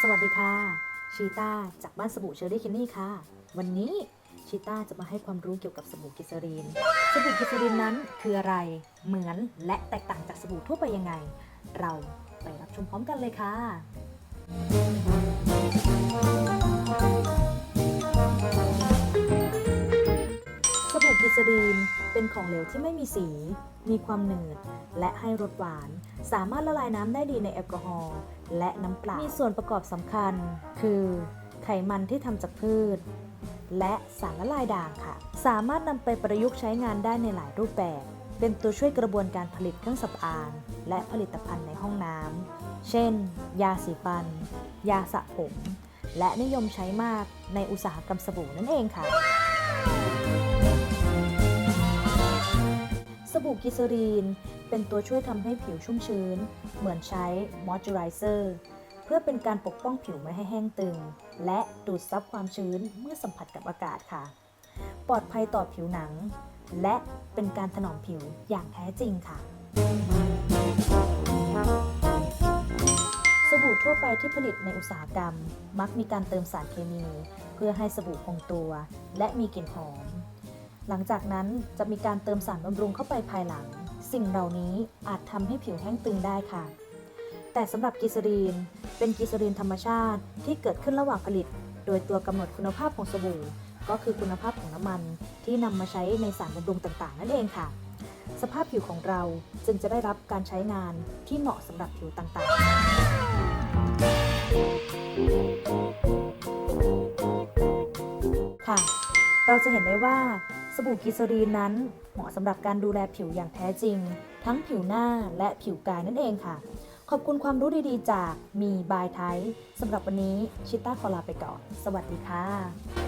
สวัสดีค่ะ ชีต้าจากบ้านสบู่เชอรี่คินนี่ค่ะ วันนี้ชีต้าจะมาให้ความรู้เกี่ยวกับสบู่กิสรีน สบู่กิสรีนนั้นคืออะไร เหมือนและแตกต่างจากสบู่ทั่วไปยังไง เราไปรับชมพร้อมกันเลยค่ะ สบู่กิสรีนเป็นของเหลวที่ไม่มีสี มีความหนืด และให้รสหวาน สามารถละลายน้ำได้ดีในแอลกอฮอล์และน้ำเปล่า มีส่วนประกอบสำคัญ คือไขมันที่ทำจากพืช และสารละลายด่างค่ะ สามารถนำไปประยุกต์ใช้งานได้ในหลายรูปแบบ เป็นตัวช่วยกระบวนการผลิตเครื่องสำอาง และผลิตภัณฑ์ในห้องน้ำ เช่น ยาสีฟัน ยาสระผม และนิยมใช้มากในอุตสาหกรรมสบู่นั่นเองค่ะ บู่กิสรีน เป็นตัวช่วยทำให้ผิวชุ่มชื้น เหมือนใช้มอยเจอไรเซอร์เพื่อเป็นการปกป้องผิวไม่ให้แห้งตึง และดูดซับความชื้นเมื่อสัมผัสกับอากาศค่ะ ปลอดภัยต่อผิวหนัง และเป็นการถนอมผิวอย่างแท้จริงค่ะ สบู่ทั่วไปที่ผลิตในอุตสาหกรรม มักมีการเติมสารเคมี เพื่อให้สบู่คงตัว และมีกลิ่นหอม หลังจากนั้นจะมีการเติมสารบำรุงเข้าไปภายหลัง สิ่งเหล่านี้อาจทำให้ผิวแห้งตึงได้ค่ะ แต่สำหรับกิสรีน เป็นกิสรีนธรรมชาติที่เกิดขึ้นระหว่างผลิต โดยตัวกำหนดคุณภาพของสบู่ ก็คือคุณภาพของน้ำมัน ที่นำมาใช้ในสารบำรุงต่างๆ นั่นเองค่ะ สภาพผิวของเราจึงจะได้รับการใช้งานที่เหมาะสำหรับผิวต่างๆ ค่ะเราจะเห็นได้ว่า สบู่กิสรีนนั้นเหมาะสำหรับการดูแลผิวอย่างแท้จริง ทั้งผิวหน้าและผิวกายนั่นเองค่ะ ขอบคุณความรู้ดีๆ จากมีบายไทยสำหรับวันนี้ชิต้าขอลาไปก่อน สวัสดีค่ะ